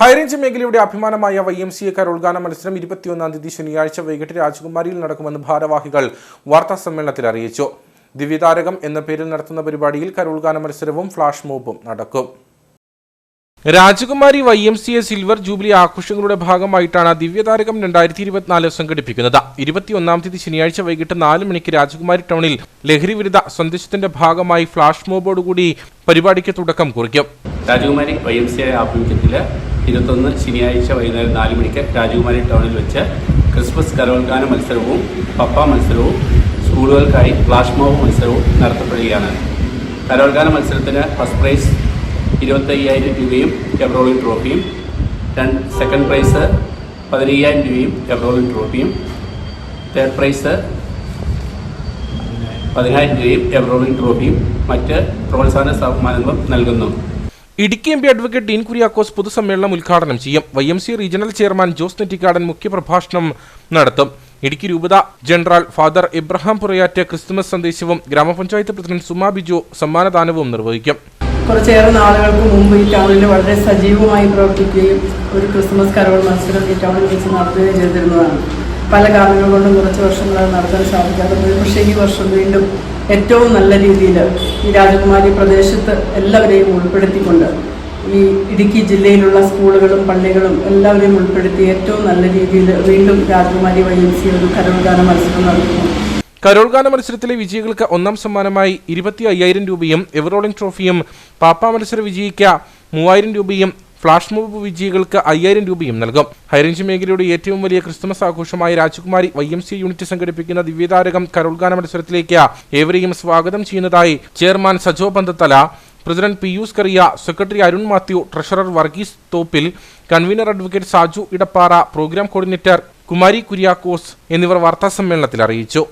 High range മേഖലയുടെ അഭിമാനമായ Y M C എക്കാർ ഉദ്ഘാടന മത്സരം ഇരുപത്തിയൊന്നാം തീയതി ശനിയാഴ്ച വൈകിട്ട് രാജകുമാരിയിൽ നടക്കുമെന്ന് ഭാരവാഹികൾ വാർത്താ സമ്മേളനത്തിൽ അറിയിച്ചു. ദിവ്യതാരകം എന്ന പേരിൽ നടത്തുന്ന പരിപാടിയിൽ കരുൾഗാന മത്സരവും ഫ്ലാഷ് മോബും നടക്കും. Rajakumari Y M C A silver jubilee ആഘോഷങ്ങളുടെ ഭാഗമായിട്ടാണ് ദിവ്യതാരകം രണ്ടായിരത്തി ഇരുപത്തിനാല് സംഘടിപ്പിക്കുന്നത്. ഇരുപത്തിയൊന്നാം തീയതി ശനിയാഴ്ച വൈകിട്ട് നാല് മണിക്ക് രാജകുമാരി ടൗണിൽ ലഹരി വിരുദ്ധ സന്ദേശത്തിന്റെ ഭാഗമായി ഫ്ലാഷ് മോബോടുകൂടി പരിപാടിക്ക് തുടക്കം കുറിക്കും. രാജകുമാരി വൈ എം സി ആഭിമുഖ്യത്തിൽ ഇരുപത്തൊന്ന് ശനിയാഴ്ച വൈകുന്നേരം നാല് മണിക്ക് രാജകുമാരി ടൗണിൽ വെച്ച് ക്രിസ്മസ് കരോൽഗാന മത്സരവും പപ്പ മത്സരവും സ്കൂളുകൾക്കായി ഫ്ലാഷ് മോബ് മത്സരവും നടത്തപ്പെടുകയാണ്. കരോൽഗാന മത്സരത്തിന് ഫസ്റ്റ് പ്രൈസ് ഇരുപത്തയ്യായിരം രൂപയും എബ്രോളിൻ ട്രോഫിയും. രണ്ട് സെക്കൻഡ് പ്രൈസ് പതിനയ്യായിരം രൂപയും എബ്രോളിൻ ട്രോഫിയും. തേർഡ് പ്രൈസ് പതിനായിരം രൂപയും എബ്രോളിൻ ട്രോഫിയും. മറ്റ് പ്രോത്സാഹന സമ്മാനങ്ങളും നൽകുന്നു. Idukki M P advocate Dean Kuriakose പൊതുസമ്മേളനം ഉദ്ഘാടനം ചെയ്യും. Y M C regional chairman Jose Nettikkadan മുഖ്യപ്രഭാഷണം നടത്തും. ഇടുക്കി രൂപത general father Ibrahim Purayattu Christmas സന്ദേശവും ഗ്രാമപഞ്ചായത്ത് പ്രസിഡന്റ് സുമാ ബിജു സമ്മാനദാനവും നിർവഹിക്കും. കുറച്ചേറെ നാളുകൾക്ക് മുമ്പ് ഈ ടൗണിൽ വളരെ സജീവമായി പ്രവർത്തിക്കുകയും ഒരു ക്രിസ്മസ് കരോൾ മത്സരം ഈ ടൗണിൽ വെച്ച് നടത്തുകയും ചെയ്തിരുന്നതാണ്. പല കാരണങ്ങൾ കൊണ്ടും കുറച്ച് വർഷങ്ങളായി നടത്താൻ സാധിക്കാതെ പോയി പക്ഷേ ഈ വർഷം വീണ്ടും ഏറ്റവും നല്ല രീതിയിൽ ഈ രാജകുമാരി പ്രദേശത്ത് എല്ലാവരെയും ഉൾപ്പെടുത്തിക്കൊണ്ട് ഈ ഇടുക്കി ജില്ലയിലുള്ള സ്കൂളുകളും പള്ളികളും എല്ലാവരെയും ഉൾപ്പെടുത്തി ഏറ്റവും നല്ല രീതിയിൽ വീണ്ടും രാജകുമാരി വൈ എം സി ഒരു കരോൾഗാന മത്സരം നടത്തുന്നു. കരോൾഗാന മത്സരത്തിലെ വിജയികൾക്ക് ഒന്നാം സമ്മാനമായി ഇരുപത്തി അയ്യായിരം രൂപയും എവറോളിംഗ് ട്രോഫിയും പാപ്പ മത്സര വിജയിക്ക മൂവായിരം രൂപയും ഫ്ലാഷ് മോബ് വിജയികൾക്ക് അയ്യായിരം രൂപയും നൽകും. ഹൈറേഞ്ച് മേഖലയുടെ ഏറ്റവും വലിയ ക്രിസ്തുമസ് ആഘോഷമായ രാജകുമാരി വൈ എം സി യൂണിറ്റ് സംഘടിപ്പിക്കുന്ന ദിവ്യതാരകം കരോൾഗാന മത്സരത്തിലേക്ക് ഏവരെയും സ്വാഗതം ചെയ്യുന്നതായി chairman Sajo Panthathala president Pius Kariya secretary Arun Mathew treasurer Varghese Thoppil convener advocate Saju Edappara programme coordinator Kumari Kuriakose എന്നിവർ വാർത്താസമ്മേളനത്തിൽ അറിയിച്ചു.